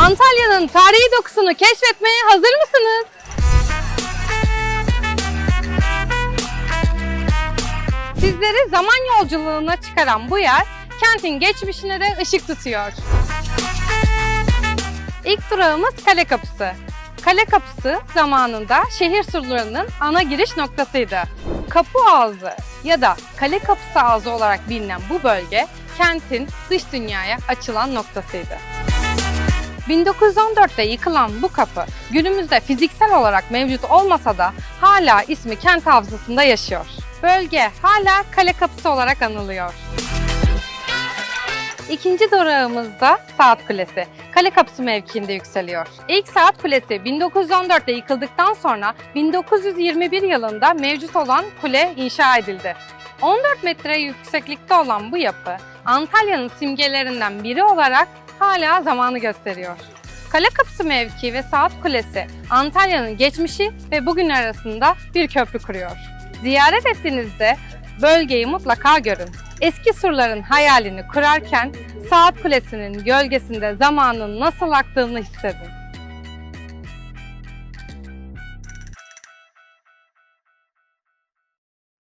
Antalya'nın tarihi dokusunu keşfetmeye hazır mısınız? Sizleri zaman yolculuğuna çıkaran bu yer kentin geçmişine de ışık tutuyor. İlk durağımız Kale Kapısı. Kale Kapısı zamanında şehir surlarının ana giriş noktasıydı. Kapı Ağzı ya da Kale Kapısı Ağzı olarak bilinen bu bölge kentin dış dünyaya açılan noktasıydı. 1914'te yıkılan bu kapı günümüzde fiziksel olarak mevcut olmasa da hala ismi kent hafızasında yaşıyor. Bölge hala Kale Kapısı olarak anılıyor. İkinci durağımızda Saat Kulesi. Kale Kapısı mevkiinde yükseliyor. İlk Saat Kulesi 1914'te yıkıldıktan sonra 1921 yılında mevcut olan kule inşa edildi. 14 metre yükseklikte olan bu yapı Antalya'nın simgelerinden biri olarak hala zamanı gösteriyor. Kale Kapısı mevki ve Saat Kulesi Antalya'nın geçmişi ve bugün arasında bir köprü kuruyor. Ziyaret ettiğinizde bölgeyi mutlaka görün. Eski surların hayalini kurarken Saat Kulesi'nin gölgesinde zamanın nasıl aktığını hissedin.